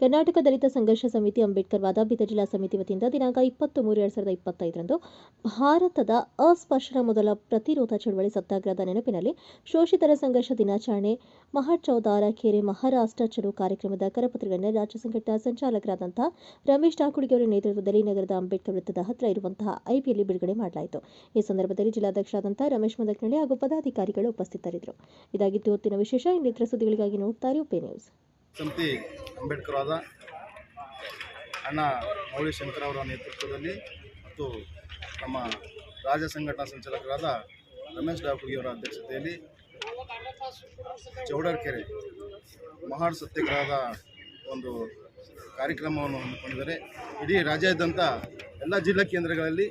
ಕರ್ನಾಟಕ ದಲಿತ ಸಂಘರ್ಷ ಸಮಿತಿ ಅಂಬೇಡ್ಕರ್ ವಾದ ಬೀದರ್ ಜಿಲ್ಲಾ ಸಮಿತಿ ವತಿಯಿಂದ ದಿನಾಂಕ ಇಪ್ಪತ್ತು ಮೂರು ಎರಡು ಸಾವಿರದ ಇಪ್ಪತ್ತೈದರಂದು ಭಾರತದ ಅಸ್ಪರ್ಶನ ಮೊದಲ ಪ್ರತಿರೋಧ ಚಳವಳಿ ಸತ್ಯಾಗ್ರಹದ ನೆನಪಿನಲ್ಲಿ ಶೋಷಿತರ ಸಂಘರ್ಷ ದಿನಾಚರಣೆ, ಮಹಾಚೌದಾರ ಕೆರೆ ಮಹಾರಾಷ್ಟ್ರ ಚಲೋ ಕಾರ್ಯಕ್ರಮದ ಕರಪತ್ರಗಳನ್ನು ರಾಜ್ಯ ಸಂಘಟನಾ ಸಂಚಾಲಕರಾದಂತಹ ರಮೇಶ್ ಟಾಕುಡಿಗೆ ಅವರ ನೇತೃತ್ವದಲ್ಲಿ ನಗರದ ಅಂಬೇಡ್ಕರ್ ವೃತ್ತದ ಹತ್ತಿರ ಇರುವಂತಹ ಐಪಿಯಲ್ಲಿ ಬಿಡುಗಡೆ ಮಾಡಲಾಯಿತು. ಈ ಸಂದರ್ಭದಲ್ಲಿ ಜಿಲ್ಲಾಧ್ಯಕ್ಷರಾದಂತಹ ರಮೇಶ್ ಮದಕನಳ್ಳಿ ಹಾಗೂ ಪದಾಧಿಕಾರಿಗಳು ಉಪಸ್ಥಿತರಿದ್ದರು. ಇದಾಗಿದ್ದು ಹೊತ್ತಿನ ವಿಶೇಷ ಇನ್ನಿತರ ಸುದ್ದಿಗಳಿಗಾಗಿ ನೋಡ್ತಾರೆ ಉಪೇ ನ್ಯೂಸ್. ಸಮಿತಿ ಅಂಬೇಡ್ಕರ್ ಆದ ಅಣ್ಣ ಮೌಳಿ ಶಂಕರ್ ಅವರ ನೇತೃತ್ವದಲ್ಲಿ ಮತ್ತು ನಮ್ಮ ರಾಜ್ಯ ಸಂಘಟನಾ ಸಂಚಾಲಕರಾದ ರಮೇಶ್ ಡಾಕುಗಿಯವರ ಅಧ್ಯಕ್ಷತೆಯಲ್ಲಿ ಚೌಡರ್ಕೆರೆ ಮಹಾಡ್ ಸತ್ಯಾಗ್ರಹದ ಒಂದು ಕಾರ್ಯಕ್ರಮವನ್ನು ಹಮ್ಮಿಕೊಂಡಿದ್ದಾರೆ. ಇಡೀ ರಾಜ್ಯಾದ್ಯಂತ ಎಲ್ಲ ಜಿಲ್ಲಾ ಕೇಂದ್ರಗಳಲ್ಲಿ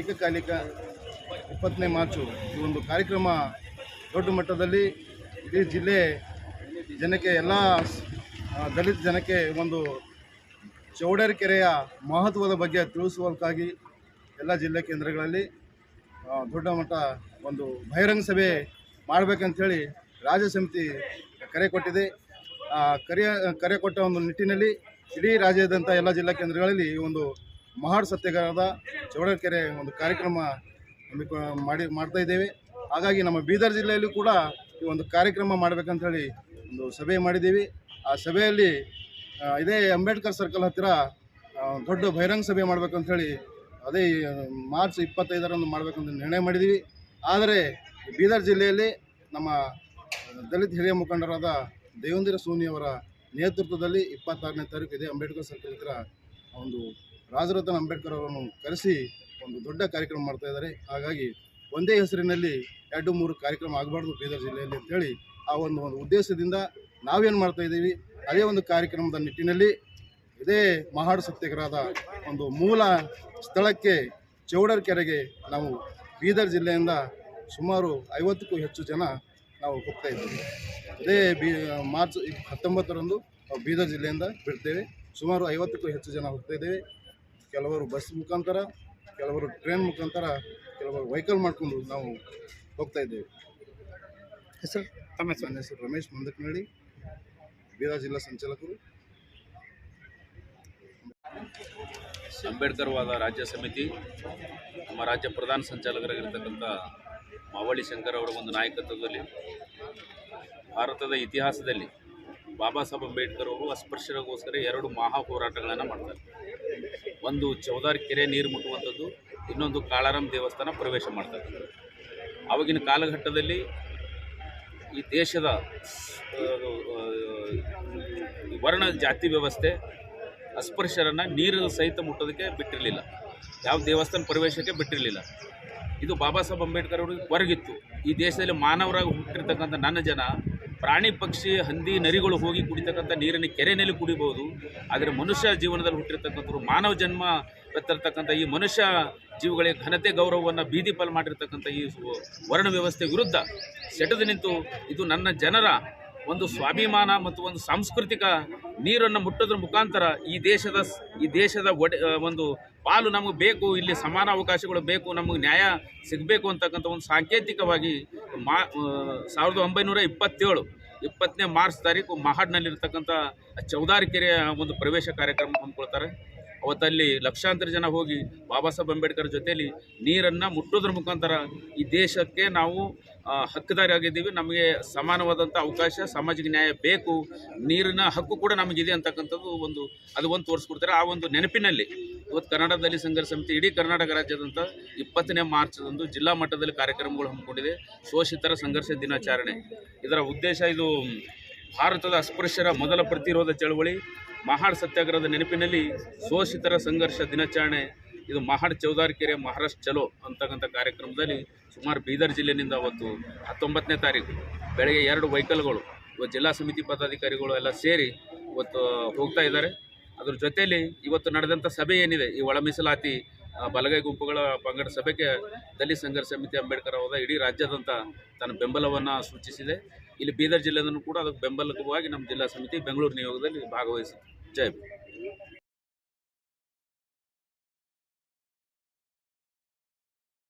ಏಕಕಾಲಿಕ ಇಪ್ಪತ್ತನೇ ಮಾರ್ಚು ಈ ಒಂದು ಕಾರ್ಯಕ್ರಮ ದೊಡ್ಡ ಮಟ್ಟದಲ್ಲಿ ಇಡೀ ಜಿಲ್ಲೆ ಜನಕ್ಕೆ ಎಲ್ಲ ದಲಿತ ಜನಕ್ಕೆ ಒಂದು ಚೌಡೇರಿಕೆರೆಯ ಮಹತ್ವದ ಬಗ್ಗೆ ತಿಳಿಸುವುದಕ್ಕಾಗಿ ಎಲ್ಲ ಜಿಲ್ಲಾ ಕೇಂದ್ರಗಳಲ್ಲಿ ದೊಡ್ಡ ಮಟ್ಟ ಒಂದು ಬಹಿರಂಗ ಸಭೆ ಮಾಡಬೇಕಂಥೇಳಿ ರಾಜ್ಯ ಸಮಿತಿ ಕರೆ ಕೊಟ್ಟಿದೆ. ಕರೆಯ, ಕರೆ ಕೊಟ್ಟ ಒಂದು ನಿಟ್ಟಿನಲ್ಲಿ ಇಡೀ ರಾಜ್ಯದಂಥ ಎಲ್ಲ ಜಿಲ್ಲಾ ಕೇಂದ್ರಗಳಲ್ಲಿ ಈ ಒಂದು ಮಹಾಡ್ ಸತ್ಯಾಗ್ರಹದ ಚೌಡಕೆರೆ ಒಂದು ಕಾರ್ಯಕ್ರಮ ಮಾಡಿ, ಮಾಡ್ತಾ ಇದ್ದೇವೆ. ಹಾಗಾಗಿ ನಮ್ಮ ಬೀದರ್ ಜಿಲ್ಲೆಯಲ್ಲೂ ಕೂಡ ಈ ಒಂದು ಕಾರ್ಯಕ್ರಮ ಮಾಡಬೇಕಂತೇಳಿ ಒಂದು ಸಭೆ ಮಾಡಿದ್ದೀವಿ. ಆ ಸಭೆಯಲ್ಲಿ ಇದೇ ಅಂಬೇಡ್ಕರ್ ಸರ್ಕಲ್ ಹತ್ತಿರ ದೊಡ್ಡ ಬಹಿರಂಗ ಸಭೆ ಮಾಡ್ಬೇಕಂತೇಳಿ ಅದೇ ಮಾರ್ಚ್ ಇಪ್ಪತ್ತೈದರಂದು ಮಾಡಬೇಕಂತ ನಿರ್ಣಯ ಮಾಡಿದ್ದೀವಿ. ಆದರೆ, ಬೀದರ್ ಜಿಲ್ಲೆಯಲ್ಲಿ ನಮ್ಮ ದಲಿತ ಹಿರಿಯ ಮುಖಂಡರಾದ ದೇವೇಂದ್ರ ಸೋನಿಯವರ ನೇತೃತ್ವದಲ್ಲಿ ಇಪ್ಪತ್ತಾರನೇ ತಾರೀಕು ಇದೇ ಅಂಬೇಡ್ಕರ್ ಸರ್ಕಲ್ ಹತ್ತಿರ ಒಂದು ರಾಜರತ್ನ ಅಂಬೇಡ್ಕರ್ ಅವರನ್ನು ಕರೆಸಿ ಒಂದು ದೊಡ್ಡ ಕಾರ್ಯಕ್ರಮ ಮಾಡ್ತಾ ಇದ್ದಾರೆ. ಹಾಗಾಗಿ ಒಂದೇ ಹೆಸರಿನಲ್ಲಿ ಎರಡು ಮೂರು ಕಾರ್ಯಕ್ರಮ ಆಗಬಾರ್ದು ಬೀದರ್ ಜಿಲ್ಲೆಯಲ್ಲಿ ಅಂತೇಳಿ ಆ ಒಂದು ಒಂದು ಉದ್ದೇಶದಿಂದ ನಾವೇನು ಮಾಡ್ತಾ ಇದ್ದೀವಿ, ಅದೇ ಒಂದು ಕಾರ್ಯಕ್ರಮದ ನಿಟ್ಟಿನಲ್ಲಿ ಇದೇ ಮಹಾಡು ಸತ್ಯಗ್ರಹದ ಒಂದು ಮೂಲ ಸ್ಥಳಕ್ಕೆ ಚೌಡರ್ ಕೆರೆಗೆ ನಾವು ಬೀದರ್ ಜಿಲ್ಲೆಯಿಂದ ಸುಮಾರು ಐವತ್ತಕ್ಕೂ ಹೆಚ್ಚು ಜನ ನಾವು ಹೋಗ್ತಾ ಇದ್ದೀವಿ. ಅದೇ ಬಿ, ಮಾರ್ಚ್ ಹತ್ತೊಂಬತ್ತರಂದು ನಾವು ಬೀದರ್ ಜಿಲ್ಲೆಯಿಂದ ಬಿಡ್ತೇವೆ. ಸುಮಾರು ಐವತ್ತಕ್ಕೂ ಹೆಚ್ಚು ಜನ ಹೋಗ್ತಾ ಇದ್ದೇವೆ. ಕೆಲವರು ಬಸ್ ಮುಖಾಂತರ, ಕೆಲವರು ಟ್ರೈನ್ ಮುಖಾಂತರ ಕೆಲವರು ವೆಹಿಕಲ್ ಮಾಡಿಕೊಂಡು ನಾವು ಹೋಗ್ತಾ ಇದ್ದೇವೆ. ಹೆಸರು? ತಮ್ಮ ಹೆಸರು ನನ್ನ ಹೆಸರು ರಮೇಶ್ ಮಂದಕನಹಳ್ಳಿ ಬೀದರ್ ಜಿಲ್ಲಾ ಸಂಚಾಲಕರು. ಅಂಬೇಡ್ಕರ್ ವಾದ ರಾಜ್ಯ ಸಮಿತಿ ನಮ್ಮ ರಾಜ್ಯ ಪ್ರಧಾನ ಸಂಚಾಲಕರಾಗಿರ್ತಕ್ಕಂಥ ಮಾವಳಿ ಶಂಕರ್ ಅವರ ಒಂದು ನಾಯಕತ್ವದಲ್ಲಿ ಭಾರತದ ಇತಿಹಾಸದಲ್ಲಿ ಬಾಬಾ ಸಾಹೇಬ್ ಅಂಬೇಡ್ಕರ್ ಅವರು ಅಸ್ಪೃಶ್ಯರಿಗೋಸ್ಕರ ಎರಡು ಮಹಾ ಹೋರಾಟಗಳನ್ನು ಮಾಡ್ತಾರೆ. ಒಂದು ಚೌದಾರ್ ಕೆರೆ ನೀರು ಮುಟ್ಟುವಂಥದ್ದು ಇನ್ನೊಂದು ಕಾಳಾರಾಮ್ ದೇವಸ್ಥಾನ ಪ್ರವೇಶ ಮಾಡ್ತಾರೆ ಆವಾಗಿನ ಕಾಲಘಟ್ಟದಲ್ಲಿ ಈ ದೇಶದ ವರ್ಣ ಜಾತಿ ವ್ಯವಸ್ಥೆ ಅಸ್ಪೃಶ್ಯರನ್ನು ನೀರು ಸಹಿತ ಮುಟ್ಟೋದಕ್ಕೆ ಬಿಟ್ಟಿರಲಿಲ್ಲ. ಯಾವ ದೇವಸ್ಥಾನ ಪ್ರವೇಶಕ್ಕೆ ಬಿಟ್ಟಿರಲಿಲ್ಲ. ಇದು ಬಾಬಾ ಸಾಹೇಬ್ ಅಂಬೇಡ್ಕರ್ ಅವರಿಗೆ ಹೊರಗಿತ್ತು. ಈ ದೇಶದಲ್ಲಿ ಮಾನವರಾಗಿ ಹುಟ್ಟಿರ್ತಕ್ಕಂಥ ನನ್ನ ಜನ ಪ್ರಾಣಿ ಪಕ್ಷಿ, ಹಂದಿ, ನರಿಗಳು ಹೋಗಿ ಕುಡಿತಕ್ಕಂಥ ನೀರಿನ ಕೆರೆಯಲ್ಲಿ ಕುಡಿಬೋದು. ಆದರೆ ಮನುಷ್ಯ ಜೀವನದಲ್ಲಿ ಹುಟ್ಟಿರ್ತಕ್ಕಂಥವ್ರು, ಮಾನವ ಜನ್ಮ ಎತ್ತಿರ್ತಕ್ಕಂಥ ಈ ಮನುಷ್ಯ ಜೀವಗಳಿಗೆ ಘನತೆ, ಗೌರವವನ್ನು ಬೀದಿ ಪಾಲು ಮಾಡಿರ್ತಕ್ಕಂಥ ಈ ವರ್ಣ ವ್ಯವಸ್ಥೆ ವಿರುದ್ಧ ಸೆಟೆದು ನಿಂತು ಇದು ನನ್ನ ಜನರ ಒಂದು ಸ್ವಾಭಿಮಾನ ಮತ್ತು ಒಂದು ಸಾಂಸ್ಕೃತಿಕ ನೀರನ್ನು ಮುಟ್ಟೋದ್ರ ಮುಖಾಂತರ ಈ ದೇಶದ ಈ ದೇಶದ ಒಂದು ಪಾಲು ನಮಗೆ ಬೇಕು, ಇಲ್ಲಿ ಸಮಾನ ಅವಕಾಶಗಳು ಬೇಕು, ನಮಗೆ ನ್ಯಾಯ ಸಿಗಬೇಕು ಅಂತಕ್ಕಂಥ ಒಂದು ಸಾಂಕೇತಿಕವಾಗಿ ಮಾ ಸಾವಿರದ ಒಂಬೈನೂರ ಇಪ್ಪತ್ತೇಳು, ಇಪ್ಪತ್ತನೇ ಮಾರ್ಚ್ ತಾರೀಕು ಮಹಾಡ್ನಲ್ಲಿರ್ತಕ್ಕಂಥ ಚೌದಾರಿ ಕೆರೆಯ ಒಂದು ಪ್ರವೇಶ ಕಾರ್ಯಕ್ರಮ ಹಮ್ಮಿಕೊಳ್ತಾರೆ. ಅವತ್ತಲ್ಲಿ ಲಕ್ಷಾಂತರ ಜನ ಹೋಗಿ ಬಾಬಾ ಸಾಹೇಬ್ ಅಂಬೇಡ್ಕರ್ ಜೊತೆಯಲ್ಲಿ ನೀರನ್ನು ಮುಟ್ಟೋದ್ರ ಮುಖಾಂತರ ಈ ದೇಶಕ್ಕೆ ನಾವು ಹಕ್ಕುದಾರಿ ಹಕ್ಕುದಾರಿಯಾಗಿದ್ದೀವಿ. ನಮಗೆ ಸಮಾನವಾದಂಥ ಅವಕಾಶ, ಸಾಮಾಜಿಕ ನ್ಯಾಯ ಬೇಕು. ನೀರಿನ ಹಕ್ಕು ಕೂಡ ನಮಗಿದೆ ಅಂತಕ್ಕಂಥದ್ದು ಒಂದು, ಅದು ಒಂದು ತೋರಿಸ್ಕೊಡ್ತಾರೆ. ಆ ಒಂದು ನೆನಪಿನಲ್ಲಿ ಇವತ್ತು ಕನ್ನಡದಲ್ಲಿ ಸಂಘರ್ಷ ಸಮಿತಿ ಇಡೀ ಕರ್ನಾಟಕ ರಾಜ್ಯದಂಥ ಇಪ್ಪತ್ತನೇ ಮಾರ್ಚ್ದಂದು ಜಿಲ್ಲಾ ಮಟ್ಟದಲ್ಲಿ ಕಾರ್ಯಕ್ರಮಗಳು ಹಮ್ಮಿಕೊಂಡಿದೆ. ಶೋಷಿತರ ಸಂಘರ್ಷ ದಿನಾಚರಣೆ. ಇದರ ಉದ್ದೇಶ ಇದು ಭಾರತದ ಅಸ್ಪೃಶ್ಯರ ಮೊದಲ ಪ್ರತಿರೋಧ ಚಳವಳಿ ಮಹಾಡ್ ಸತ್ಯಾಗ್ರಹದ ನೆನಪಿನಲ್ಲಿ ಶೋಷಿತರ ಸಂಘರ್ಷ ದಿನಾಚರಣೆ, ಇದು ಮಹಾಡ್ ಚೌದಾರಿಕೆರೆ ಮಹಾರಾಷ್ಟ್ರ ಚಲೋ ಅಂತಕ್ಕಂಥ ಕಾರ್ಯಕ್ರಮದಲ್ಲಿ ಸುಮಾರು ಬೀದರ್ ಜಿಲ್ಲೆಯಿಂದ ಅವತ್ತು ಹತ್ತೊಂಬತ್ತನೇ ತಾರೀಕು, ಬೆಳಗ್ಗೆ ಎರಡು ವೆಹಿಕಲ್ಗಳು ಇವತ್ತು ಜಿಲ್ಲಾ ಸಮಿತಿ ಪದಾಧಿಕಾರಿಗಳು ಎಲ್ಲ ಸೇರಿ ಇವತ್ತು ಹೋಗ್ತಾ ಇದ್ದಾರೆ. ಅದ್ರ ಜೊತೆಯಲ್ಲಿ ಇವತ್ತು ನಡೆದಂಥ ಸಭೆ ಏನಿದೆ, ಈ ಒಳ ಮೀಸಲಾತಿ ಬಲಗೈ ಗುಂಪುಗಳ ಪಂಗಡ ಸಭೆಗೆ ದಲಿತ ಸಂಘರ್ಷ ಸಮಿತಿ ಅಂಬೇಡ್ಕರ್ ಅವರ ಇಡೀ ರಾಜ್ಯಾದ್ಯಂತ ತನ್ನ ಬೆಂಬಲವನ್ನು ಸೂಚಿಸಿದೆ. ಇಲ್ಲಿ ಬೀದರ್ ಜಿಲ್ಲೆದನ್ನು ಕೂಡ ಅದಕ್ಕೆ ಬೆಂಬಲಕವಾಗಿ ನಮ್ಮ ಜಿಲ್ಲಾ ಸಮಿತಿ ಬೆಂಗಳೂರು ನಿಯೋಗದಲ್ಲಿ ಭಾಗವಹಿಸಿ ಜೈ